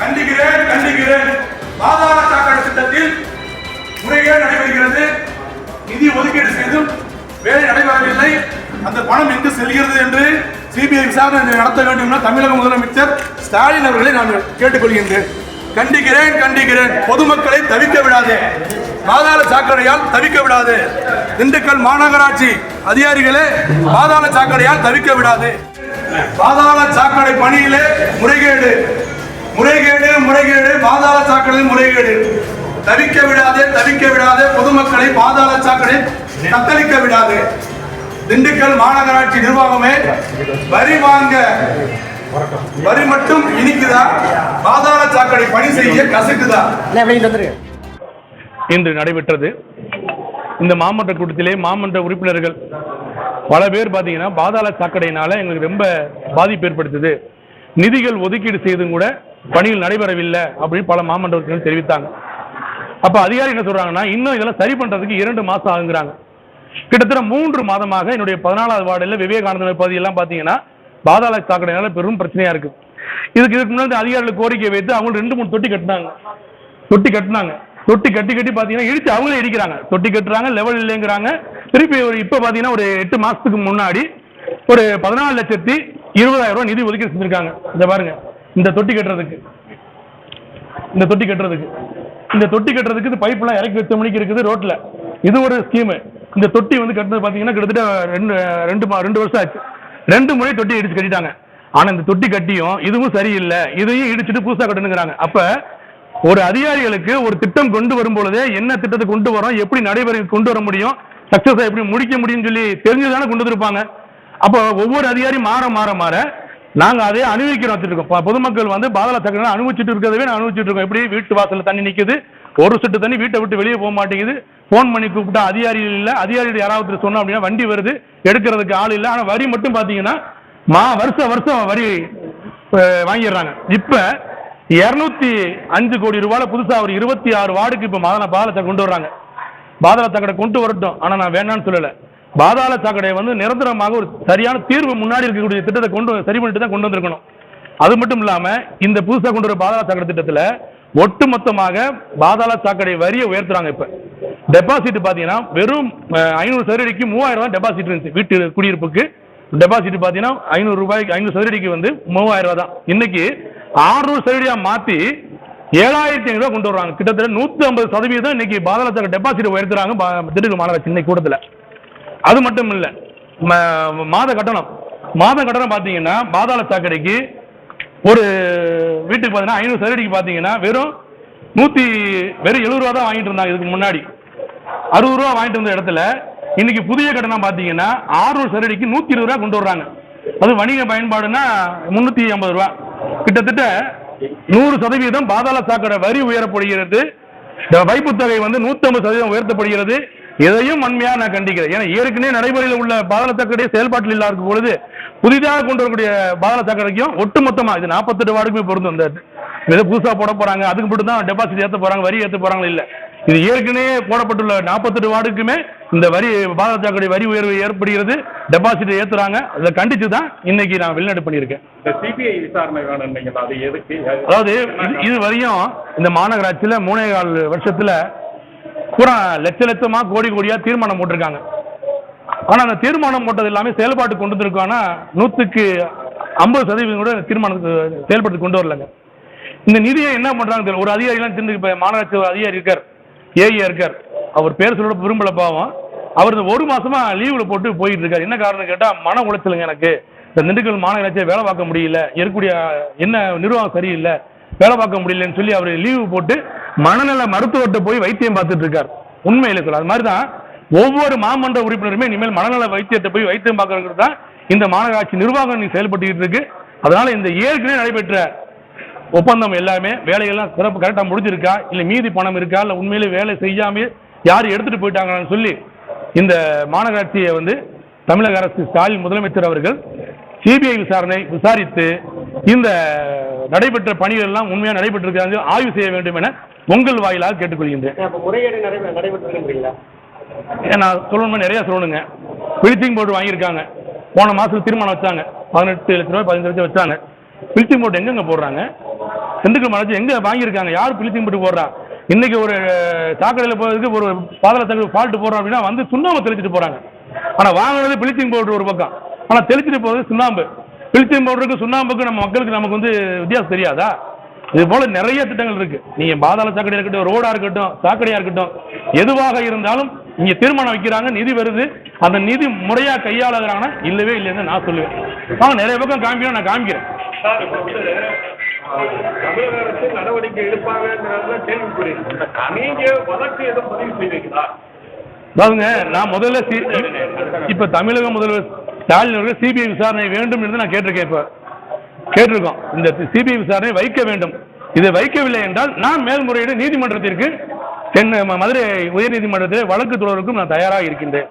கண்டிக்கிறேன் கண்டிக்கிறேன். பாதாள சாக்கடை திட்டத்தில் முறைகேடு நடைபெறுகிறது. நிதி ஒதுக்கீடு செய்தும் வேலை நடைபெறவில்லை. அந்த பணம் எங்கு செல்கிறது என்று சிபிஐ விசாரணை நடத்த வேண்டும் என தமிழக முதலமைச்சர் ஸ்டாலின் அவர்களை நான் கேட்டுக்கொள்கின்றேன். கண்டிக்கிறேன் கண்டிக்கிறேன். பொதுமக்களை தவிக்க விடாதே. பாதாள சாக்கடையால் தவிக்க விடாது. திண்டுக்கல் மாநகராட்சி அதிகாரிகளே பாதாள சாக்கடையால் தவிக்க விடாது. பாதாள சாக்கடை பணியிலே முறைகேடு. முறைகேடு முறைகேடு பாதாள சாக்கடை முறைகேடு. தவிக்க விடாதே தவிக்க விடாதே பொதுமக்களை பாதாள சாக்கடை தத்தளிக்க விடாதே. திண்டுக்கல் மாநகராட்சி நிர்வாகமே வரி வாங்க. வரி மட்டும் இனிக்குதா? பாதாள சாக்கடை பணி செய்ய கசக்குதா? இன்று நடைபெற்றது. இந்த மாமன்ற கூட்டத்திலே மாமன்ற உறுப்பினர்கள் பல பேர் பார்த்தீங்கன்னா பாதாள சாக்கடையினால எங்களுக்கு ரொம்ப பாதிப்பு ஏற்படுத்துது. நிதிகள் ஒதுக்கீடு செய்தும் கூட பணிகள் நடைபெறவில்லை அப்படின்னு பல மாமன்ற தெரிவித்தாங்க. அப்ப அதிகாரி என்ன சொல்றாங்கன்னா இன்னும் இதெல்லாம் சரி பண்றதுக்கு இரண்டு மாசம் ஆகுங்கிறாங்க. கிட்டத்தட்ட மூன்று மாதமாக என்னுடைய பதினாலாவது வார்டில் விவேகானந்தர் பகுதியெல்லாம் பார்த்தீங்கன்னா பாதாள சாக்கடையினால பெரும் பிரச்சனையா இருக்கு. இதுக்கு இதுக்கு முன்னாடி அதிகாரிகள் கோரிக்கை வைத்து அவங்க ரெண்டு மூணு தொட்டி கட்டினாங்க. தொட்டி கட்டினாங்க. தொட்டி கட்டி கட்டி பார்த்தீங்கன்னா இடிச்சு அவங்களே இடிக்கிறாங்க. தொட்டி கட்டுறாங்க லெவல் இல்லைங்கிறாங்க. திருப்பி ஒரு இப்போ பார்த்தீங்கன்னா ஒரு எட்டு மாசத்துக்கு முன்னாடி ஒரு பதினாலு லட்சத்தி இருபதாயிரம் ரூபாய் நிதி ஒதுக்கீடு செஞ்சிருக்காங்க. இந்த பாருங்க. இந்த தொட்டி கட்டுறதுக்கு. இந்த தொட்டி கட்டுறதுக்கு. இந்த தொட்டி கட்டுறதுக்கு இந்த பைப்லாம் இறக்கி வச்ச மணிக்கு இருக்குது ரோட்ல. இது ஒரு ஸ்கீமு இந்த தொட்டி வந்து கட்டுறது பார்த்தீங்கன்னா கிட்டத்தட்ட ரெண்டு ரெண்டு மா- ரெண்டு வருஷம் ஆச்சு. ரெண்டு முறை தொட்டி இடிச்சு கட்டிட்டாங்க. ஆனா இந்த தொட்டி கட்டியும் இதுவும் சரியில்லை. இதையும் இடிச்சிட்டு புதுசா கட்டணுங்கிறாங்க. அப்ப ஒரு அதிகாரிகளுக்கு ஒரு திட்டம் கொண்டு வரும் பொழுதே என்ன திட்டத்தை கொண்டு வரோம் எப்படி நடைபெற கொண்டு வர முடியும் சக்சஸ் எப்படி முடிக்க முடியும்னு சொல்லி தெரிஞ்சுதானே கொண்டு வந்திருப்பாங்க. அப்போ ஒவ்வொரு அதிகாரியும் மாற மாற மாற நாங்க அதே அனுபவிக்கிறோம் வச்சுட்டு இருக்கோம் பொதுமக்கள் வந்து பாதாள சக்கரை அனுபவிச்சுட்டு இருக்கிறதவே நான் அனுபவிச்சுட்டு இருக்கோம். எப்படி? வீட்டு வாசல்ல தண்ணி நிக்குது. ஒரு சொட்டு தண்ணி வீட்டை விட்டு வெளியே போக மாட்டேங்குது. ஃபோன் பண்ணி கூப்பிட்டா அதிகாரிகள் இல்ல. அதிகாரிகள் யாராவது சொன்னோம் அப்படின்னா வண்டி வருது. எடுக்கிறதுக்கு ஆள் இல்லை. ஆனா வரி மட்டும் பாத்தீங்கன்னா மா வருஷம் வருஷம் வரி வாங்கிடுறாங்க. இப்ப இருநூத்தி அஞ்சு கோடி ரூபாயில புதுசா ஒரு இருபத்தி ஆறு வார்டுக்கு இப்ப மாதன பாதாளத்தை கொண்டு வர்றாங்க. பாதாள சாக்கடை கொண்டு வரட்டும். ஆனா நான் வேண்டாம்னு சொல்லல. பாதாள சாக்கடையை வந்து நிரந்தரமாக ஒரு சரியான தீர்வு முன்னாடி இருக்கக்கூடிய திட்டத்தை கொண்டு வந்து- சரி பண்ணிட்டு தான் கொண்டு வந்திருக்கணும். அது மட்டும் இல்லாம இந்த புதுசாக கொண்டு வர பாதாள சாக்கடை திட்டத்துல ஒட்டுமொத்தமாக பாதாள சாக்கடை வரியை உயர்த்துறாங்க இப்ப. டெபாசிட் பாத்தீங்கன்னா வெறும் ஐநூறு சதுரடிக்கு மூவாயிரம் ரூபாய் டெபாசிட் இருந்துச்சு. வீட்டு குடியிருப்புக்கு. டெபாசிட் பாத்தீங்கன்னா ஐநூறு ரூபாய்க்கு ஐநூறு சதுரடிக்கு வந்து மூவாயிரம் ரூபாய் தான். இன்னைக்கு ஆறுநூறு சதுரடியாக மாத்தி ஏழாயிரத்தி ஐநூறு கொண்டு வருவாங்க. கிட்டத்தட்ட நூத்தி ஐம்பது சதவீதம் இன்னைக்கு பாதாள டெபாசிட் உயர்த்துறாங்க. திண்டுக்கல் மாநகராட்சி இன்னைக்கு கூட்டத்தில். அது மட்டும் இல்ல மாத கட்டணம். மாத கட்டணம் பாத்தீங்கன்னா பாதாள சாக்கடைக்கு ஒரு வீட்டுக்கு பார்த்தீங்கன்னா ஐநூறு சதுரடிக்கு பார்த்தீங்கன்னா வெறும் நூற்றி வெறும் எழுபது ரூபா தான் வாங்கிட்டு இருந்தாங்க இதுக்கு முன்னாடி. அறுபது ரூபா வாங்கிட்டு இருந்த இடத்துல இன்னைக்கு புதிய கட்டணம் பார்த்தீங்கன்னா ஆறுநூறு சதுரடிக்கு நூற்றி இருபது ரூபா கொண்டு வர்றாங்க. அது வணிக பயன்பாடுனா முந்நூற்றி ஐம்பது ரூபா. கிட்டத்தட்ட நூறு சதவீதம் பாதாள சாக்கடை வரி உயரப்படுகிறது. வைப்பு தொகை வந்து 150% சதவீதம் உயர்த்தப்படுகிறது. இதையும் வன்மையா நான் கண்டிக்கிறேன் ஏன்னா ஏற்கனவே நடைமுறையில் உள்ள பாதாள சாக்கடை செயல்பாட்டில் இல்லாத பொழுது புதிதாக கொண்டு வரக்கூடிய பாதாள சாக்கடைக்கும் ஒட்டுமொத்தமா இது 48 வார்டுக்குமே பொருந்தும். இந்த ஏதோ புதுசா போட போறாங்க. அதுக்கு மட்டும் தான் டெபாசிட் ஏற்ற போறாங்க வரி ஏற்ற போறாங்க இல்ல. இது ஏற்கனவே போடப்பட்டுள்ள 48 வார்டுக்குமே இந்த வரி சாக்கடை வரி உயர்வு ஏற்படுகிறது. டெபாசிட் ஏத்துறாங்க. அதை கண்டிச்சு தான் இன்னைக்கு நான் வெளிநாடு பண்ணியிருக்கேன். இந்த சிபிஐ விசாரணை வேணும்னீங்களா அது எதுக்கு? அதாவது இது- வரையும் இந்த மாநகராட்சியில மூணே கால் வருஷத்துல பூரா லட்ச லட்சமா கோடி கோடியா தீர்மானம் போட்டிருக்காங்க. ஆனா அந்த தீர்மானம் போட்டது எல்லாமே செயல்பாட்டு கொண்டு வந்திருக்கோம்னா நூத்துக்கு ஐம்பது சதவீதம் கூட தீர்மானத்துக்கு செயல்படுத்தி கொண்டு வரலங்க. இந்த நிதியை என்ன பண்றாங்க. ஒரு அதிகாரிலாம் இப்ப மாநகராட்சி அதிகாரி இருக்கார். ஏஇ இருக்கார். அவர் பேர் சொல்ல விரும்பல பாவம். அவர் ஒரு மாசமா லீவுல போட்டு போயிட்டு இருக்காரு. என்ன காரணம் கேட்டா மன உளைச்சலுங்க எனக்கு. இந்த திண்டுக்கல் மாநகராட்சியை வேலை பார்க்க முடியல. இருக்கக்கூடிய என்ன நிர்வாகம் சரியில்லை. வேலை பார்க்க முடியலன்னு சொல்லி அவர் லீவு போட்டு மனநல மருத்துவத்தை போய் வைத்தியம் பார்த்துட்டு இருக்கார். உண்மையில சொல்ல அது மாதிரி தான் ஒவ்வொரு மாமன்ற உறுப்பினருமே இனிமேல் மனநல வைத்தியத்தை போய் வைத்தியம் பார்க்கறது தான் இந்த மாநகராட்சி நிர்வாகம் செயல்பட்டு இருக்கு. அதனால இந்த ஏற்கனவே நடைபெற்ற ஒப்பந்தம் எல்லாமே வேலைகள்லாம் சிறப்பு கரெக்டாக முடிஞ்சிருக்கா? இல்லை மீதி பணம் இருக்கா? இல்லை உண்மையிலே வேலை செய்யாம யார் எடுத்துட்டு போயிட்டாங்கன்னு சொல்லி இந்த மாநகராட்சியை வந்து தமிழக அரசு ஸ்டாலின் முதலமைச்சர் அவர்கள் சிபிஐ விசாரணை விசாரித்து இந்த நடைபெற்ற பணிகள் எல்லாம் உண்மையாக நடைபெற்றிருக்காங்க ஆய்வு செய்ய வேண்டும் என உங்கள் வாயிலாக கேட்டுக்கொள்கின்றேன். நான் சொல்லணுமா நிறைய சொல்லணுங்க. பிளிச்சிங் போர்டு வாங்கியிருக்காங்க. போன மாதம் திருமணம் வச்சாங்க. பதினெட்டு லட்ச ரூபாய் பதினஞ்சு லட்சம் வச்சாங்க. பிளிச்சிங் போர்டு எங்கெங்க போடுறாங்க? திண்டுக்கல் மலைச்சு எங்கே வாங்கியிருக்காங்க? யார் பிளிச்சிங் போட்டு போடுறா? இன்னைக்கு ஒரு சாக்கடையில் போகிறதுக்கு ஒரு பாதளத்துக்கு ஃபால்ட்டு போடுறோம் அப்படின்னா வந்து சுண்ணாம்பு தெளிச்சிட்டு போகிறாங்க ஆனால் வாங்கினது பிளிச்சிங் பவுடர் ஒரு பக்கம். ஆனால் தெளிச்சிட்டு போகிறது சுண்ணாம்பு. பிளிச்சிங் பவுடருக்கு சுண்ணாம்புக்கு நம்ம மக்களுக்கு நமக்கு வந்து வித்தியாசம் தெரியாதா? இது போல நிறைய திட்டங்கள் இருக்கு. நீங்க பாதாள சாக்கடையா இருக்கட்டும் ரோடா இருக்கட்டும் சாக்கடையா இருக்கட்டும் எதுவாக இருந்தாலும் இங்க தீர்மானம் வைக்கிறாங்க நிதி வருது. அந்த நிதி முறையா கையாளுகிறாங்கன்னா இல்லவே இல்லைன்னு நான் சொல்லுவேன். ஆனா நிறைய பக்கம் காமிக்கணும் நான் காமிக்கிறேன். தமிழக அரசு நடவடிக்கை எடுப்பாங்கங்கிறதுல கேள்விக்குறி. நீங்க வழக்கு எதுவும் பதிவு செய்வீங்களா? பாருங்க நான் முதல்ல சி இப்ப தமிழக முதல்வர் ஸ்டாலின் அவர்கள் சிபிஐ விசாரணை வேண்டும் என்று நான் கேட்டிருக்கேன் இப்ப. கேட்டிருக்கோம். இந்த சிபிஐ விசாரணை வைக்க வேண்டும். இதை வைக்கவில்லை என்றால் நான் மேல்முறையீடு நீதிமன்றத்திற்கு சென்னை மதுரை உயர்நீதிமன்றத்தில் வழக்கு தொடருக்கும் நான் தயாராக இருக்கின்றேன்.